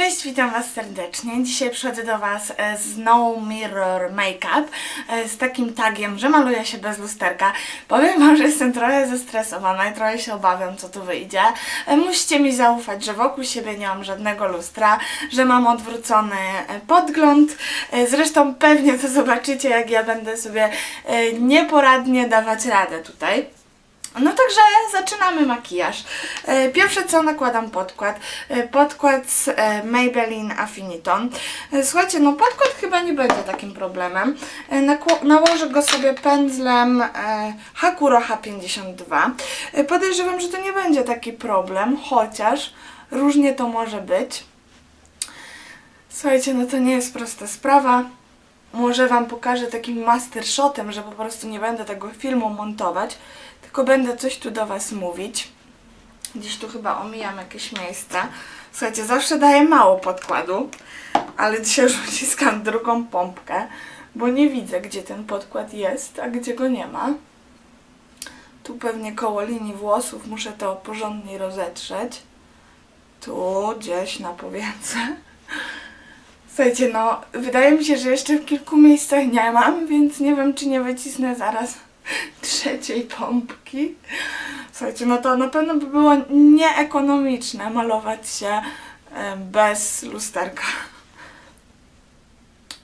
Cześć, witam Was serdecznie. Dzisiaj przychodzę do Was e, z No Mirror Makeup e, z takim tagiem, że maluję się bez lusterka. Powiem Wam, że jestem trochę zestresowana i trochę się obawiam, co tu wyjdzie. E, Musicie mi zaufać, że wokół siebie nie mam żadnego lustra, że mam odwrócony podgląd. Zresztą pewnie to zobaczycie, jak ja będę sobie nieporadnie dawać radę tutaj. No także zaczynamy makijaż. E, Pierwsze co nakładam podkład. E, Podkład z e, Maybelline Affiniton. Słuchajcie, no podkład chyba nie będzie takim problemem. Nałożę go sobie pędzlem Hakuroha 52. E, Podejrzewam, że to nie będzie taki problem, chociaż różnie to może być. Słuchajcie, no to nie jest prosta sprawa. Może Wam pokażę takim master shotem, że po prostu nie będę tego filmu montować, tylko będę coś tu do Was mówić. Gdzieś tu chyba omijam jakieś miejsca. Słuchajcie, zawsze daję mało podkładu, ale dzisiaj już uciskam drugą pompkę, bo nie widzę, gdzie ten podkład jest, a gdzie go nie ma. Tu pewnie koło linii włosów muszę to porządniej rozetrzeć. Tu gdzieś na powiece. Słuchajcie, no, wydaje mi się, że jeszcze w kilku miejscach nie mam, więc nie wiem, czy nie wycisnę zaraz trzeciej pompki. Słuchajcie, no to na pewno by było nieekonomiczne malować się e, bez lusterka.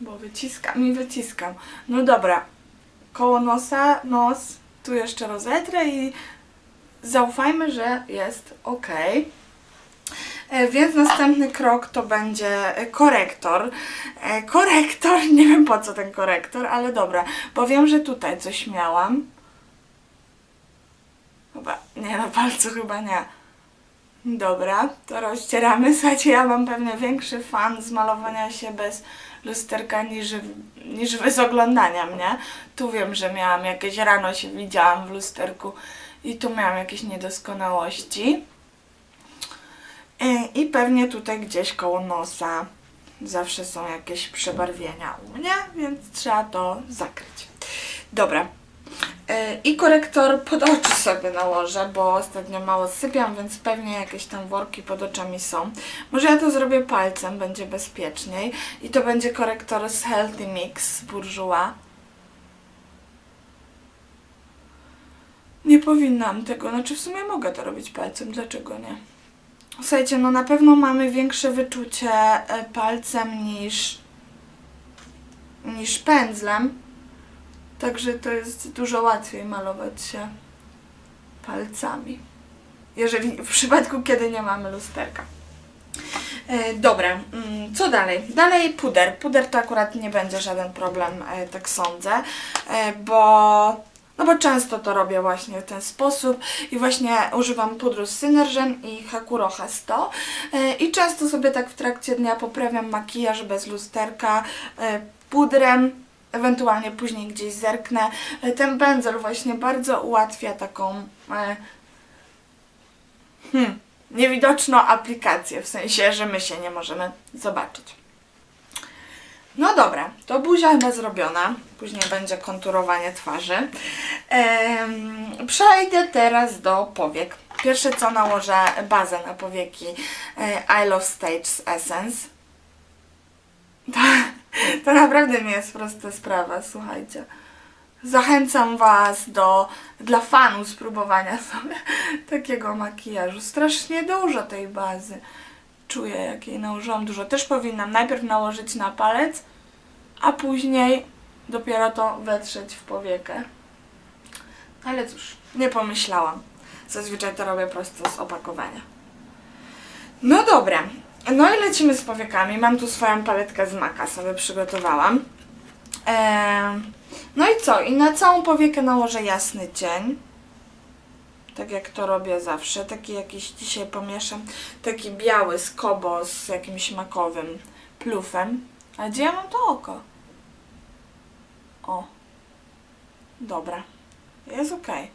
Bo wyciskam i wyciskam. No dobra, koło nosa, nos, tu jeszcze rozetrę i zaufajmy, że jest ok. E, Więc następny krok to będzie e, korektor. E, Korektor, nie wiem po co ten korektor, ale dobra, bo wiem, że tutaj coś miałam. Chyba, nie na palcu chyba nie. Dobra, to rozcieramy. Słuchajcie, ja mam pewnie większy fan z malowania się bez lusterka niż, niż wy z oglądania mnie. Tu wiem, że miałam jakieś rano się widziałam w lusterku i tu miałam jakieś niedoskonałości. Pewnie tutaj gdzieś koło nosa zawsze są jakieś przebarwienia u mnie, więc trzeba to zakryć. Dobra. E, I korektor pod oczy sobie nałożę, bo ostatnio mało sypiam, więc pewnie jakieś tam worki pod oczami są. Może ja to zrobię palcem, będzie bezpieczniej. I to będzie korektor z Healthy Mix z Bourjois. Nie powinnam tego, znaczy w sumie mogę to robić palcem, dlaczego nie? Słuchajcie, no na pewno mamy większe wyczucie e, palcem niż, niż pędzlem. Także to jest dużo łatwiej malować się palcami. Jeżeli w przypadku, kiedy nie mamy lusterka. E, dobra, mm, co dalej? Dalej puder. Puder to akurat nie będzie żaden problem, e, tak sądzę, e, bo no bo często to robię właśnie w ten sposób i właśnie używam pudru z Synergen i Hakuroha 100 e, i często sobie tak w trakcie dnia poprawiam makijaż bez lusterka e, pudrem, ewentualnie później gdzieś zerknę. E, Ten pędzel właśnie bardzo ułatwia taką hmm, niewidoczną aplikację, w sensie, że my się nie możemy zobaczyć. No dobra, to buzia chyba zrobiona. Później będzie konturowanie twarzy. Em, przejdę teraz do powiek. Pierwsze co nałożę bazę na powieki e, I Love Stage z Essence. To, to naprawdę nie jest prosta sprawa, słuchajcie. Zachęcam Was do, dla fanów spróbowania sobie takiego makijażu. Strasznie dużo tej bazy. Czuję, jak jej nałożyłam dużo. Też powinnam najpierw nałożyć na palec, a później dopiero to wetrzeć w powiekę. Ale cóż, nie pomyślałam. Zazwyczaj to robię prosto z opakowania. No dobra. No i lecimy z powiekami. Mam tu swoją paletkę z Maka, sobie przygotowałam. Eee, no i co? I na całą powiekę nałożę jasny cień. Tak jak to robię zawsze. Taki jakiś dzisiaj pomieszam. Taki biały z kobo z jakimś makowym plufem. A gdzie ja mam to oko? O. Dobra. Jest okej.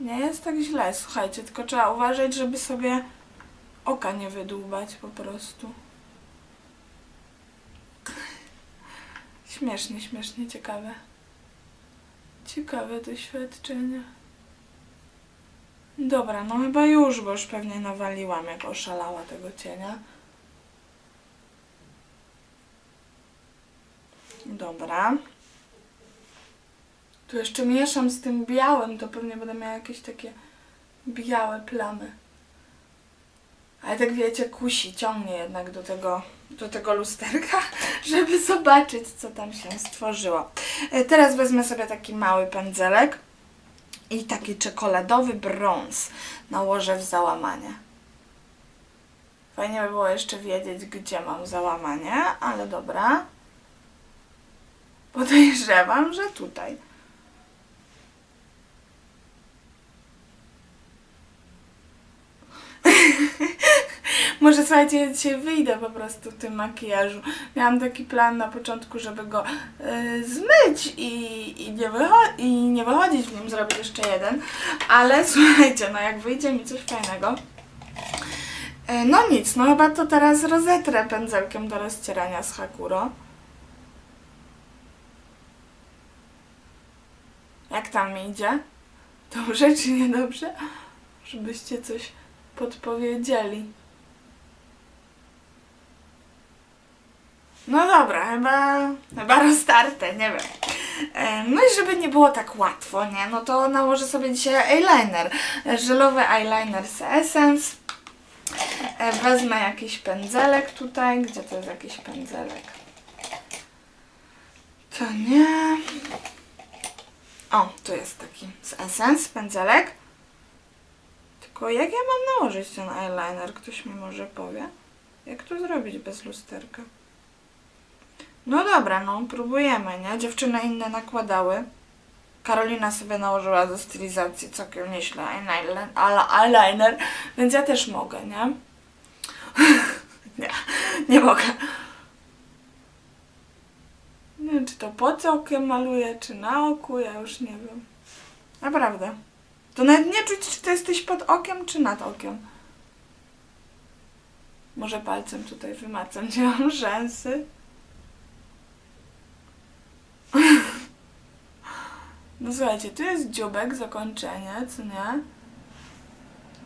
Nie jest tak źle, słuchajcie, tylko trzeba uważać, żeby sobie oka nie wydłubać po prostu. Śmiesznie, śmiesznie, ciekawe. Ciekawe doświadczenie. Dobra, no chyba już, bo już pewnie nawaliłam, jak oszalała tego cienia. Dobra. Tu jeszcze mieszam z tym białym, to pewnie będę miała jakieś takie białe plamy. Ale tak wiecie, kusi, ciągnie jednak do tego, do tego lusterka, żeby zobaczyć, co tam się stworzyło. E, teraz wezmę sobie taki mały pędzelek i taki czekoladowy brąz nałożę w załamanie. Fajnie by było jeszcze wiedzieć, gdzie mam załamanie, ale dobra. Podejrzewam, że tutaj. Może słuchajcie, ja dzisiaj wyjdę po prostu w tym makijażu. Miałam taki plan na początku, żeby go y, zmyć i, i, nie i nie wychodzić w nim, zrobić jeszcze jeden. Ale słuchajcie, no jak wyjdzie mi coś fajnego. y, No nic, no chyba to teraz rozetrę pędzelkiem do rozcierania z Hakuro. Jak tam mi idzie? Dobrze czy niedobrze? Żebyście coś podpowiedzieli. No dobra, chyba, chyba roztarte, nie wiem. No i żeby nie było tak łatwo, nie? No to nałożę sobie dzisiaj eyeliner. Żelowy eyeliner z Essence. E, Wezmę jakiś pędzelek tutaj. Gdzie to jest jakiś pędzelek? To nie. O, tu jest taki z Essence pędzelek. Tylko jak ja mam nałożyć ten eyeliner? Ktoś mi może powie? Jak to zrobić bez lusterka? No dobra, no próbujemy, nie? Dziewczyny inne nakładały. Karolina sobie nałożyła do stylizacji całkiem nieźle eyeliner, eyeliner, więc ja też mogę, nie? nie, nie mogę. Nie wiem, czy to pod okiem maluję, czy na oku, ja już nie wiem. Naprawdę. To nawet nie czuć, czy to jesteś pod okiem, czy nad okiem. Może palcem tutaj wymacam, gdzie mam rzęsy. No słuchajcie, tu jest dziubek, zakończenie, co nie?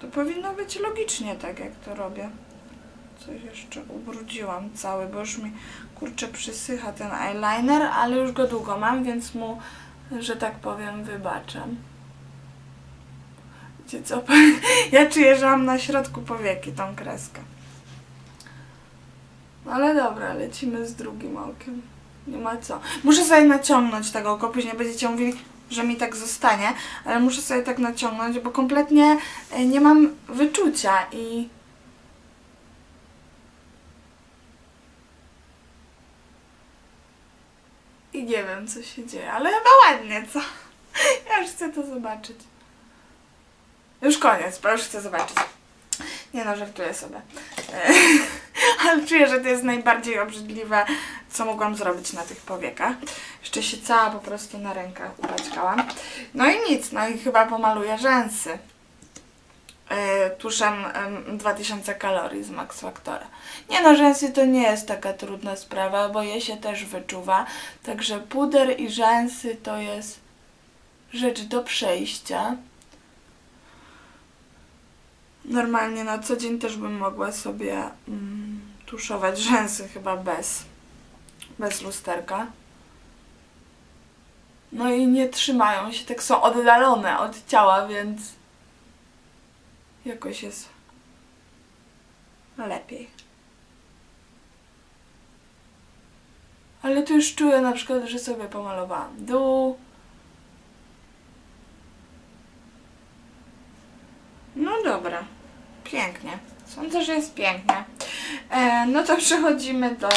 To powinno być logicznie tak, jak to robię. Coś jeszcze ubrudziłam cały, bo już mi kurczę przysycha ten eyeliner, ale już go długo mam, więc mu, że tak powiem, wybaczam. Wiecie co? Ja czuję, że mam na środku powieki tą kreskę. No Ale dobra, lecimy z drugim okiem. Nie ma co. Muszę sobie naciągnąć tego oko, później będziecie mówili, że mi tak zostanie, ale muszę sobie tak naciągnąć, bo kompletnie e, nie mam wyczucia i... I nie wiem, co się dzieje, ale chyba ładnie, co? Ja już chcę to zobaczyć. Już koniec, już chcę zobaczyć. Nie no, żartuję sobie. Ale czuję, że to jest najbardziej obrzydliwe, co mogłam zrobić na tych powiekach. Jeszcze się cała po prostu na rękach upaćkałam. No i nic, no i chyba pomaluję rzęsy. E, tuszem em, 2000 kalorii z Max Factora. Nie no, rzęsy to nie jest taka trudna sprawa, bo je się też wyczuwa. Także puder i rzęsy to jest rzecz do przejścia. Normalnie na co dzień też bym mogła sobie mm, tuszować rzęsy chyba bez, bez lusterka. No i nie trzymają się, tak są oddalone od ciała, więc jakoś jest lepiej. Ale tu już czuję na przykład, że sobie pomalowałam dół. No dobra. Pięknie. Sądzę, że jest pięknie. E, no to przechodzimy do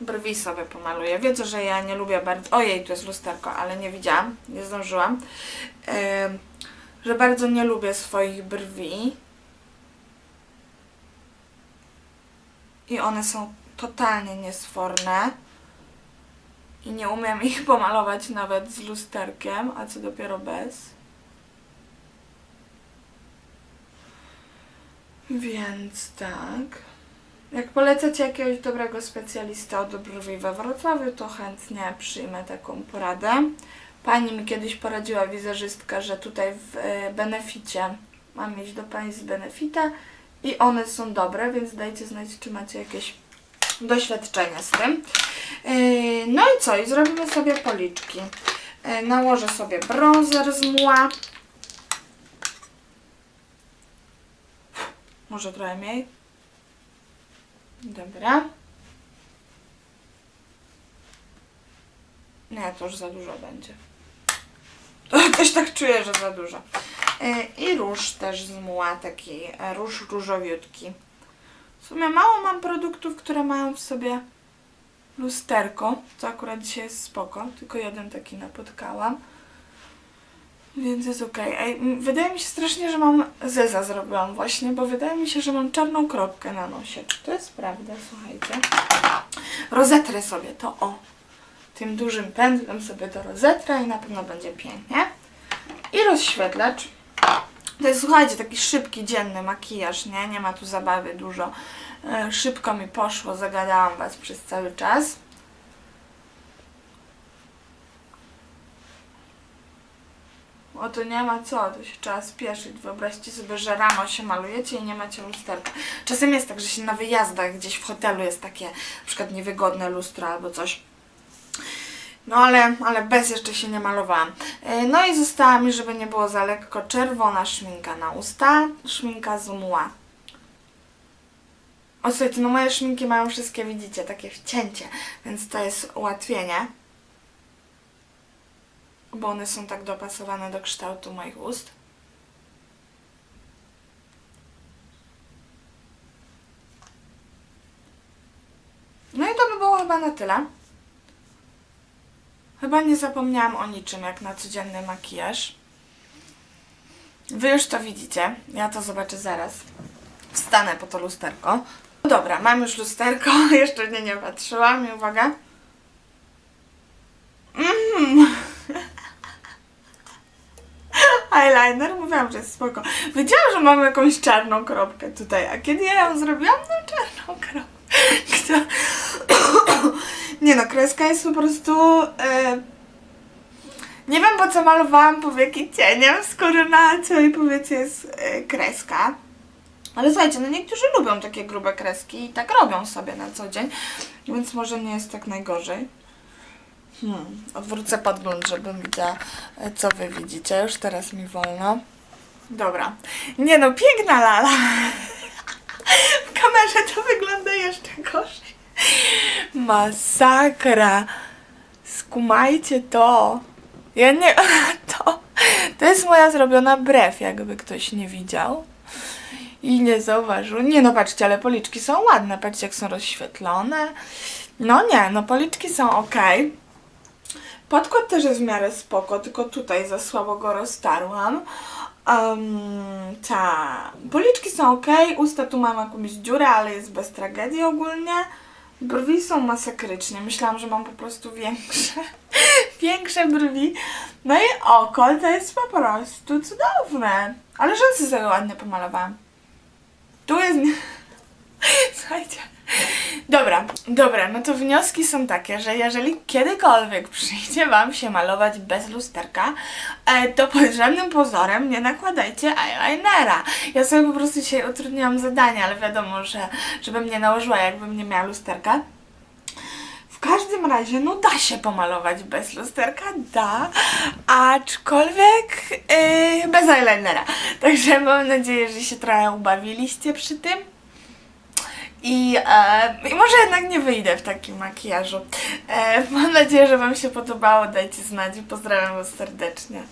brwi sobie pomaluję. Wiedzę, że ja nie lubię bardzo... Ojej, tu jest lusterko, ale nie widziałam, nie zdążyłam. E, że bardzo nie lubię swoich brwi. I one są totalnie niesforne. I nie umiem ich pomalować nawet z lusterkiem, a co dopiero bez. Więc tak. Jak polecacie jakiegoś dobrego specjalistę od brwi we Wrocławiu, to chętnie przyjmę taką poradę. Pani mi kiedyś poradziła wizerzystka, że tutaj w e, Beneficie mam iść do pani z Benefita i one są dobre, więc dajcie znać, czy macie jakieś doświadczenia z tym. Yy, no i co? I zrobimy sobie policzki. Yy, nałożę sobie bronzer z mła. Może trochę mniej. Dobra. Nie, to już za dużo będzie. Też tak czuję, że za dużo. Yy, I róż też z mła, taki e, róż różowiutki. W sumie mało mam produktów, które mają w sobie lusterko, co akurat dzisiaj jest spoko, tylko jeden taki napotkałam. Więc jest m, Wydaje mi się strasznie, że mam zeza zrobiłam właśnie, bo wydaje mi się, że mam czarną kropkę na nosie. Czy to jest prawda? Słuchajcie. Rozetrę sobie to o. Tym dużym pędzlem sobie to rozetrę i na pewno będzie pięknie. I rozświetlacz. To jest, słuchajcie, taki szybki, dzienny makijaż, nie? Nie ma tu zabawy dużo. E, Szybko mi poszło, zagadałam Was przez cały czas. O to nie ma co, to się trzeba spieszyć. Wyobraźcie sobie, że rano się malujecie i nie macie lusterka. Czasem jest tak, że się na wyjazdach gdzieś w hotelu jest takie na przykład niewygodne lustro albo coś. No ale, ale bez jeszcze się nie malowałam. E, No i została mi, żeby nie było za lekko, czerwona szminka na usta, szminka z mła. O słuchajcie, no moje szminki mają wszystkie, widzicie, takie wcięcie, więc to jest ułatwienie. Bo one są tak dopasowane do kształtu moich ust. No i to by było chyba na tyle. Chyba nie zapomniałam o niczym, jak na codzienny makijaż. Wy już to widzicie. Ja to zobaczę zaraz. Wstanę po to lusterko. No dobra, mam już lusterko. Jeszcze nie, nie patrzyłam. I uwaga. Mm. Eyeliner. Mówiłam, że jest spoko. Wiedziałam, że mam jakąś czarną kropkę tutaj. A kiedy ja ją zrobiłam? No czarną kropkę. Kto... Nie no, kreska jest po prostu... E... Nie wiem po co malowałam powieki cieniem, skoro na całej powiece jest e, kreska. Ale słuchajcie, no niektórzy lubią takie grube kreski i tak robią sobie na co dzień, więc może nie jest tak najgorzej. Hmm, odwrócę podgląd, żebym widziała, e, co wy widzicie. Już teraz mi wolno. Dobra. Nie no, piękna lala. W kamerze to wygląda jeszcze gorzej. Masakra. Skumajcie to. Ja nie... To, to jest moja zrobiona brew, jakby ktoś nie widział. I nie zauważył. Nie no, patrzcie, ale policzki są ładne. Patrzcie, jak są rozświetlone. No nie, no policzki są ok. Podkład też jest w miarę spoko, tylko tutaj za słabo go roztarłam. Um, ta. Policzki są ok, usta tu mam jakąś dziurę, ale jest bez tragedii ogólnie. Brwi są masakrycznie. Myślałam, że mam po prostu większe, większe brwi. No i oko to jest po prostu cudowne. Ale rzęsy sobie ładnie pomalowałam. Tu jest... Słuchajcie. Dobra, dobra, no to wnioski są takie, że jeżeli kiedykolwiek przyjdzie Wam się malować bez lusterka, e, to pod żadnym pozorem nie nakładajcie eyelinera. Ja sobie po prostu dzisiaj utrudniłam zadanie, ale wiadomo, że żebym nie nałożyła, jakbym nie miała lusterka. W każdym razie, no da się pomalować bez lusterka, da, aczkolwiek yy, bez eyelinera. Także mam nadzieję, że się trochę ubawiliście przy tym. I, e, I może jednak nie wyjdę w takim makijażu. E, mam nadzieję, że Wam się podobało. Dajcie znać pozdrawiam Was serdecznie.